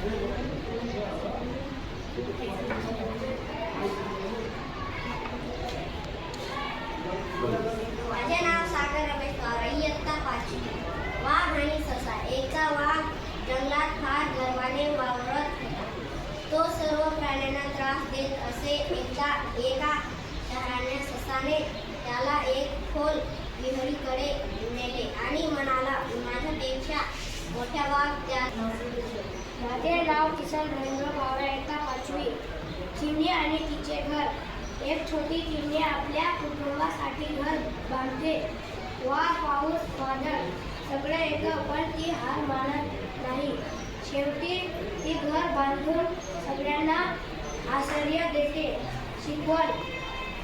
माझे नाव सागर रमेश पवार इयत्ता पाचवी. वाघ आणि ससा एका वाघ जंगलात फार गर्वाने वावरत होता. तो सर्व प्राण्यांना त्रास देत असे एकदा एका शहराने ससाने त्याला एक खोल विहरीकडे नेले आणि म्हणाला माझे नाव किसन रवींद्र पवार एका पाचवी चिमणी आणि तिचे घर. एक छोटी चिमणी आपल्या कुटुंबासाठी घर बांधते वा पाऊस वादळ. सगळं येतं पण ती हार मानत नाही. शेवटी ती घर बांधून सगळ्यांना आश्चर्य देते. शिकवण.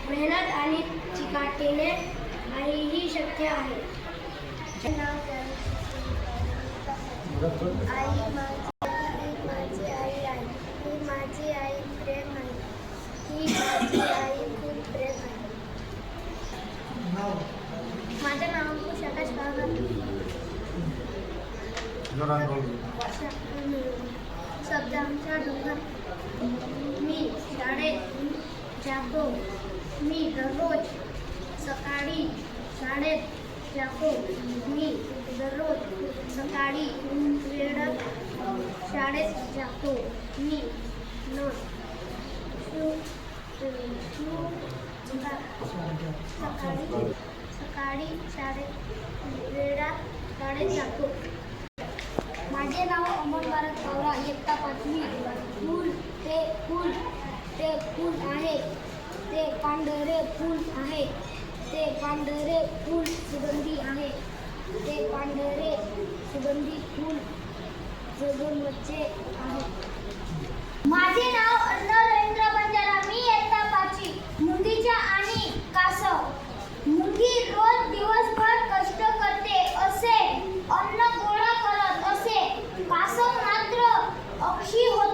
मेहनत आणि चिकाटीने काहीही शक्य आहे आई माझी माझी आई आहे ही माझी आई प्रेम आहे. ही माझी आई खूप प्रेम आहे. माझं नाव अंकुश आकाश शब्द आमच्या डोंगर मी शाळेत जातो. मी दररोज सकाळी शाळेत जातो. मी दररोज सकाळी वेळात शाळेत जातो. मी सकाळी सकाळी शाळेत वेळा शाळेत जातो माझे नाव अमोल भारत पवरा इयत्ता पाचवी फूल ते फूल ते फूल आहे ते पांढरे फूल आहे. ते पांढरे फूल सुगंधी आहे. ते पांढरे सुगंधी फूल जगमचे आहे. 屁股